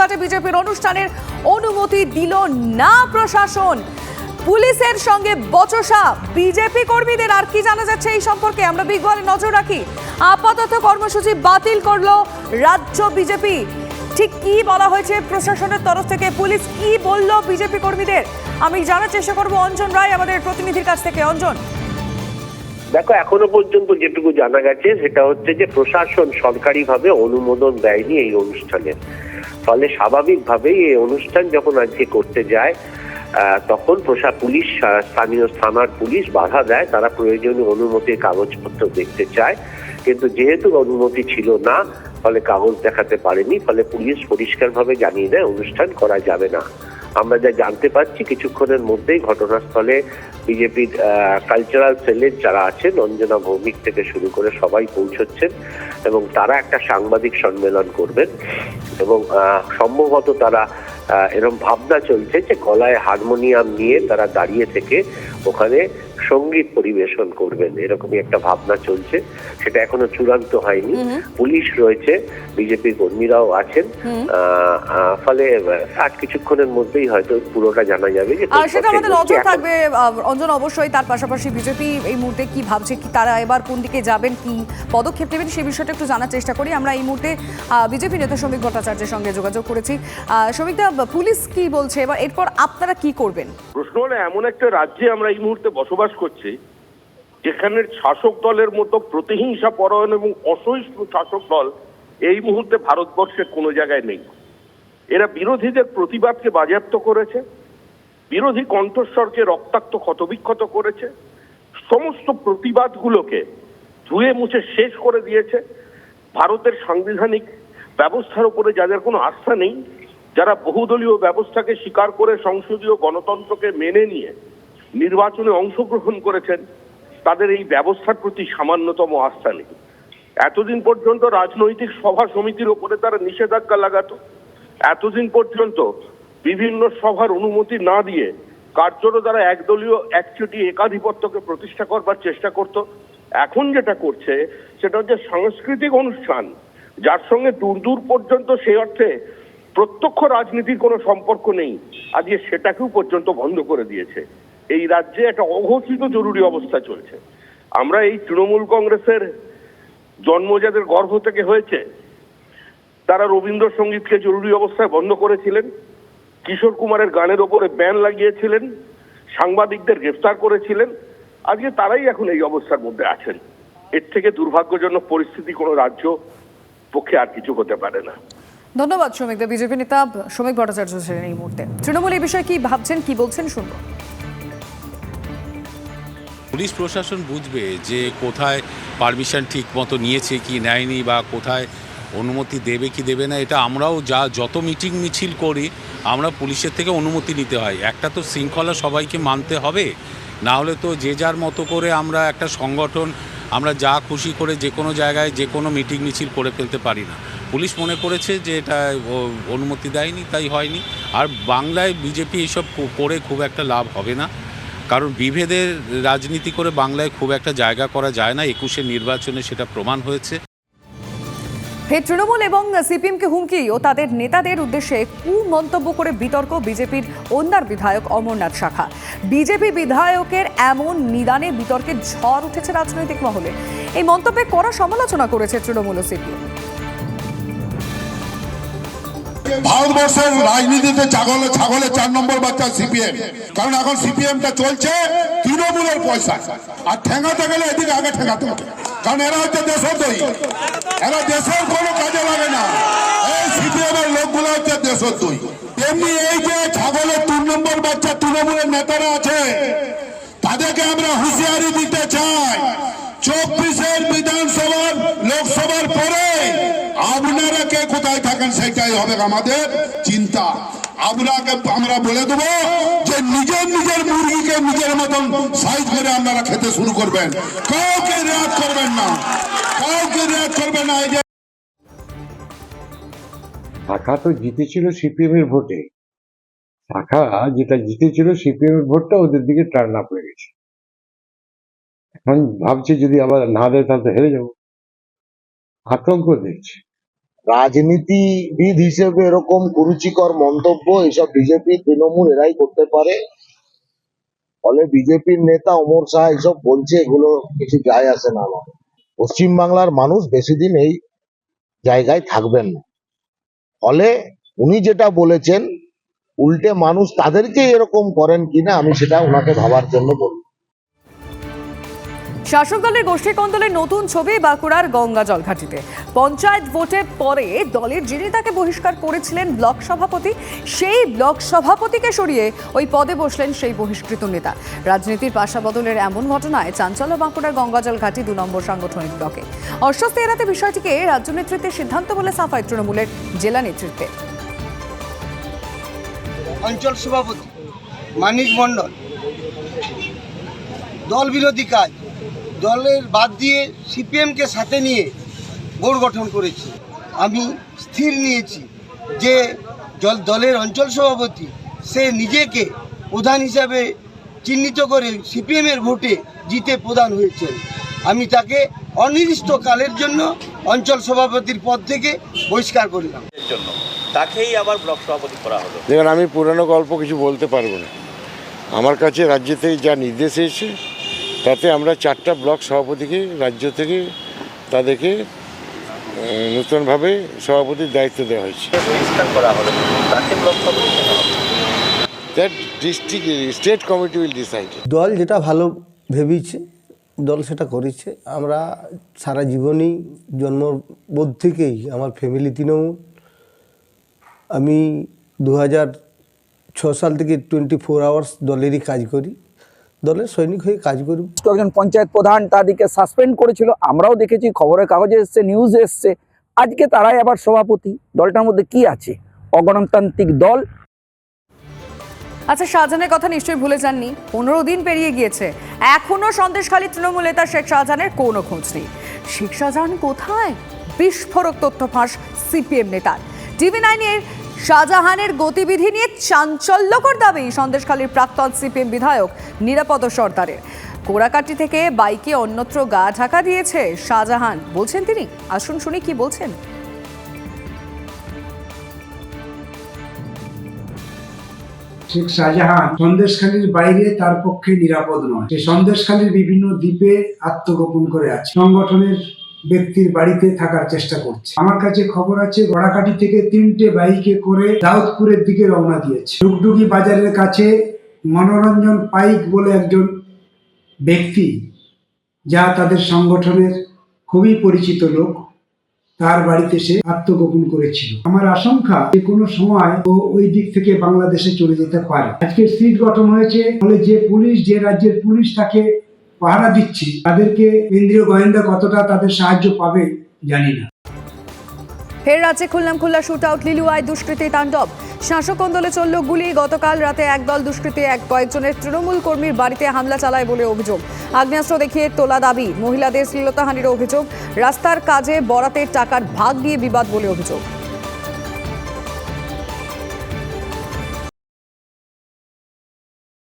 ঘাটে বিজেপির অনুষ্ঠানের অনুমতি দিল না প্রশাসন। পুলিশের সঙ্গে বচসা বিজেপি কর্মীদের আর কি জানা যাচ্ছে এই সম্পর্কে? আমরা ওয়ালে নজর রাখি। আপাতত কর্মসূচি বাতিল করল রাজ্য বিজেপি। ঠিক কি বলা হয়েছে প্রশাসনের তরফ থেকে? পুলিশ কি বলল বিজেপি কর্মীদের? আমি জানার চেষ্টা করব অঞ্জন রায়, আমাদের প্রতিনিধির কাছ থেকে। অঞ্জন। দেখো, এখনও পর্যন্ত যেটুকু জানা গেছে, সেটা হচ্ছে যে প্রশাসন সরকারিভাবে অনুমোদন দেয়নি এই অনুষ্ঠানে। ফলে স্বাভাবিকভাবেই এই অনুষ্ঠান যখন আজকে করতে যায় তখন প্রশা, পুলিশ স্থানীয় থানার পুলিশ বাধা দেয়, তারা প্রয়োজনীয় অনুমতির কাগজপত্র দেখতে চায়। কিন্তু যেহেতু অনুমতি ছিল না, ফলে কাগজ দেখাতে পারেনি, ফলে পুলিশ পরিষ্কারভাবে জানিয়ে দেয়, অনুষ্ঠান করা যাবে না। আমরা যা জানতে পারছি, কিছুক্ষণের মধ্যেই ঘটনাস্থলে বিজেপির কালচারাল সেলের যারা আছেন, অঞ্জনা ভৌমিক থেকে শুরু করে সবাই পৌঁছচ্ছেন এবং তারা একটা সাংবাদিক সম্মেলন করবেন এবং সম্ভবত তারা আহ, এরকম ভাবনা চলছে যে গলায় হারমোনিয়াম নিয়ে তারা দাঁড়িয়ে থেকে ওখানে সংগীত পরিবেশন করবেন। এরকমই একটা ভাবনা চলছে। সেটা এখনও চূড়ান্ত হয়নি। পুলিশ রয়েছে বিজেপির কর্মীরাও আছেন। ফলে আর কিছুক্ষণের মধ্যেই হয়তো পুরোটা জানা যাবে আর সেটা আমাদের নজর থাকবে অঞ্জন অবশ্যই তার পাশাপাশি বিজেপি এই মুহূর্তে কি ভাবছে কি তারা এবার কোন দিকে যাবেন কি পদক্ষেপ নেবেন সেই বিষয়টা একটু জানার চেষ্টা করি। আমরা এই মুহূর্তে বিজেপি নেতা শ্রমিক ভট্টাচার্যের সঙ্গে যোগাযোগ করেছি। শ্রমিকদা পুলিশ কি বলছে? এবার এরপর আপনারা কি করবেন? প্রশ্ন হলো, এমন একটা রাজ্যে আমরা এই মুহূর্তে বসবাস করছি যেখানে শাসক দলের মতো প্রতিহিংসা পরায়ণ এবং অসহিষ্ণু শাসক দল এই মুহূর্তে ভারতবর্ষের কোনো জায়গায় নেই। এরা বিরোধীদের প্রতিবাদকে বাজেয়াপ্ত করেছে, বিরোধী কণ্ঠস্বরকে রক্তাক্ত ক্ষতবিক্ষত করেছে, সমস্ত প্রতিবাদগুলোকে ধুয়ে মুছে শেষ করে দিয়েছে। ভারতের সাংবিধানিক ব্যবস্থার উপরে যাদের কোনো আস্থা নেই যারা বহুদলীয় ব্যবস্থাকে স্বীকার করে সংসদীয় গণতন্ত্রকে মেনে নিয়ে নির্বাচনে অংশগ্রহণ করেছেন, তাদের এই ব্যবস্থার প্রতি সামান্যতম আস্থা নেই। এতদিন পর্যন্ত রাজনৈতিক সভা সমিতির ওপরে তারা নিষেধাজ্ঞা লাগাতো। এতদিন পর্যন্ত বিভিন্ন সভার অনুমতি না দিয়ে কার্যত তারা একদলীয় একচুটি একাধিপত্যকে প্রতিষ্ঠা করবার চেষ্টা করত। এখন যেটা করছে, সেটা হচ্ছে সাংস্কৃতিক অনুষ্ঠান, যার সঙ্গে দূর দূর পর্যন্ত সেই অর্থে প্রত্যক্ষ রাজনীতির কোনো সম্পর্ক নেই। আজকে সেটাকেও পর্যন্ত বন্ধ করে দিয়েছে। এই রাজ্যে একটা অঘোষিত জরুরি অবস্থা চলছে। আমরা এই তৃণমূল কংগ্রেসের জন্ম যাদের গর্ভ থেকে হয়েছে, তারা রবীন্দ্রসঙ্গীতকে জরুরি অবস্থায় বন্ধ করেছিলেন, কিশোর কুমারের গানের ওপরে ব্যান লাগিয়েছিলেন, সাংবাদিকদের গ্রেফতার করেছিলেন। আজকে তারাই এখন এই অবস্থার মধ্যে আছেন। এর থেকে দুর্ভাগ্যজনক পরিস্থিতি কোনো রাজ্য পক্ষে আর কিছু হতে পারে না। ধন্যবাদ শ্রমিকদা বিজেপি নেতা শ্রমিক ভট্টাচার্য ছিলেন এই মুহূর্তে। তৃণমূল এই বিষয়ে কি ভাবছেন, কি বলছেন, শুনব। পুলিশ প্রশাসন বুঝবে যে কোথায় পারমিশন ঠিক মতো নিয়েছে কি নেয়নি বা কোথায় অনুমতি দেবে কি দেবে না, এটা আমরাও যা যত মিটিং মিছিল করি, আমরা পুলিশের থেকে অনুমতি নিতে হয়। একটা তো শৃঙ্খলা সবাইকে মানতে হবে, না হলে তো যে যার মতো করে আমরা একটা সংগঠন, আমরা যা খুশি করে যে কোনো জায়গায় যে কোনো মিটিং মিছিল করে ফেলতে পারি না। পুলিশ মনে করেছে যে এটা অনুমতি দেয়নি, তাই হয়নি। আর বাংলায় বিজেপি এইসব কো- করে খুব একটা লাভ হবে না। কারণ বিভেদের রাজনীতি করে বাংলায় খুব একটা জায়গা করা যায় না একুশের নির্বাচনে সেটা প্রমাণ হয়েছে। ফের তৃণমূল এবং সিপিএমকে হুমকি ও তাদের নেতাদের উদ্দেশ্যে কু মন্তব্য করে বিতর্ক বিজেপির ওন্দার বিধায়ক অমরনাথ শাখা। বিজেপি বিধায়কের এমন নিদানে বিতর্কের ঝড় উঠেছে রাজনৈতিক মহলে। এই মন্তব্যে কড়া সমালোচনা করেছে তৃণমূল ও সিপিএম। ভারতবর্ষের রাজনীতিতে ছাগলে, ছাগলের চার নম্বর বাচ্চা সিপিএম। কারণ এখন সিপিএমটা চলছে তৃণমূলের পয়সা। আর ঠেঙাতে গেলে এদিকে আগে ঠেঙাতে হবে। কারণ এরা হচ্ছে দেশদ্রোহী এরা দেশের কোনো কাজে লাগে না। এই সিপিএম এর লোকগুলো হচ্ছে দেশদ্রোহী তেমনি এই যে ছাগলের তিন নম্বর বাচ্চা তৃণমূলের নেতারা আছে, তাদেরকে আমরা হুঁশিয়ারি দিতে চাই। চব্বিশের বিধানসভার, লোকসভার পরে কে কোথায় থাকেন সেটাই হবে আমাদের চিন্তা। আপনাকে আমরা বলে দেবো যে নিজের নিজের মুরগিকে নিজের মতন সাইজ করে আপনারা খেতে শুরু করবেন। কাউকে রেয়াত করবেন না। কাউকে রেয়াত করবেন না, এই যে শাখা তো জিতেছিল সিপিএম এর ভোটে। শাখা যেটা জিতেছিল সিপিএম এর ভোটটা ওদের দিকে টার্ন আপ হয়ে গেছে। এখন ভাবছে যদি আবার না দেয় তাহলে হেরে যাব। আতঙ্ক দেখছে। রাজনীতিবিদ হিসেবে এরকম কুরুচিকর মন্তব্য এসব বিজেপি তৃণমূল এরাই করতে পারে। ফলে বিজেপির নেতা অমর শাহ এসব বলছে, এগুলো কিছু যায় আসে না আমার। পশ্চিমবাংলার মানুষ বেশি দিন এই জায়গায় থাকবেন না। ফলে উনি যেটা বলেছেন, উল্টে মানুষ তাদেরকে এরকম করেন কিনা আমি সেটা ওনাকে ভাবার জন্য বলব শাসক দলের গোষ্ঠী কন্দলের নতুন ছবি বাঁকুড়ার গঙ্গা জলঘাটিতে। পঞ্চায়েত ভোটের পরে দলের যিনি তাকে বহিষ্কার করেছিলেন ব্লক সভাপতি, সেই ব্লক সভাপতিকে সরিয়ে ওই পদে বসলেন সেই বহিষ্কৃত নেতা। রাজনীতির পাশা বদলের এমন ঘটনায় চাঞ্চল্য বাঁকুড়ার গঙ্গাজল ঘাটি দু নম্বর সাংগঠনিক ব্লকে। অস্বস্তি এড়াতে বিষয়টিকে রাজ্য নেতৃত্বের সিদ্ধান্ত বলে সাফাই তৃণমূলের জেলা নেতৃত্বে। অঞ্চল সভাপতি মানিক মণ্ডল। দল বিরোধী কাজ। দলের বাদ দিয়ে সিপিএমকে সাথে নিয়ে বোর্ড গঠন করেছি। আমি স্থির নিয়েছি যে জল দলের অঞ্চল সভাপতি সে নিজেকে প্রধান হিসাবে চিহ্নিত করে সিপিএমের ভোটে জিতে প্রধান হয়েছেন। আমি তাকে অনির্দিষ্টকালের জন্য অঞ্চল সভাপতির পদ থেকে বহিষ্কার করলাম। এর জন্য। তাকেই আবার ব্লক সভাপতি করা হলো। দেখুন আমি পুরানো গল্প কিছু বলতে পারব না। আমার কাছে রাজ্য থেকে যা নির্দেশ এসেছে তাতে আমরা চারটা ব্লক সভাপতিকে রাজ্য থেকে তাদেরকে নতুনভাবে সভাপতির দায়িত্ব দেওয়া হয়েছে? That district state committee will decide দল যেটা ভালো ভেবেছে, দল সেটা করেছে। আমরা সারা জীবনই জন্মবোধ থেকেই আমার ফ্যামিলি তৃণমূল আমি দু হাজার ছ সাল থেকে টোয়েন্টি ফোর আওয়ার্স দলেরই কাজ করি। দলের সৈনিক হয়ে কাজ করি তো একজন পঞ্চায়েত প্রধান তাদেরকে সাসপেন্ড করেছিল। আমরাও দেখেছি খবরের কাগজে এসছে নিউজে এসছে। আজকে তারাই আবার সভাপতি। দলটার মধ্যে কি আছে? অগণতান্ত্রিক দল। আচ্ছা শাহজাহানের কথা নিশ্চয়ই ভুলে যাননি। পনেরো দিন পেরিয়ে গিয়েছে। এখনও সন্দেশখালী তৃণমূল নেতা শেখ শাহজাহানের কোনো খোঁজ নেই। শেখ শাহজাহান কোথায়? বিস্ফোরক তথ্য ফাঁস সিপিএম নেতার। টিভি নাইনের শাহজাহানের গতিবিধি নিয়ে চাঞ্চল্যকর দাবি সন্দেশখালীর প্রাক্তন সিপিএম বিধায়ক নিরাপদ সর্দারের। কোড়াকাটি থেকে বাইকে অন্যত্র গা ঢাকা দিয়েছে শাহজাহান। বলছেন তিনি? আসুন শুনি কি বলছেন। শেখ শাহজাহান, সন্দেশখালীর বাইরে তার পক্ষে নিরাপদ নয়। সে সন্দেশখালীর বিভিন্ন দ্বীপে আত্মগোপন করে আছে। সংগঠনের ব্যক্তির বাড়িতে থাকার চেষ্টা করছে। আমার কাছে খবর আছে, গড়াকাটি থেকে তিনটে বাইকে করে দাউদপুরের দিকে রওনা দিয়েছে। ডুগডুগি বাজারের কাছে মনোরঞ্জন পাইক বলে একজন ব্যক্তি, যা তাদের সংগঠনের খুবই পরিচিত লোক, তার বাড়িতে সে আত্মগোপন করেছিল। আমার আশঙ্কা, যে কোনো সময় ও ওই দিক থেকে বাংলাদেশে চলে যেতে পারে। আজকে সিট গঠন হয়েছে ফলে যে পুলিশ, যে রাজ্যের পুলিশ তাকে পাহারা দিচ্ছে, তাদেরকে কেন্দ্রীয় গোয়েন্দা কতটা তাদের সাহায্য পাবে জানি না। ফের রাজ্যে খুললাম খুল্লা শুট আউট লিলুয়ায় দুষ্কৃতী তাণ্ডব। শাসক আন্দোলনে চলল গুলি, গতকাল রাতে একদল দুষ্কৃতী, এক কয়েকজনের তৃণমূল কর্মীর বাড়িতে হামলা চালায় বলে অভিযোগ। আগ্নেয়াস্ত্র দেখিয়ে তোলা দাবি, মহিলাদের শ্লীলতাহানির অভিযোগ, রাস্তার কাজে বরাতের টাকার ভাগ নিয়ে বিবাদ বলে অভিযোগ।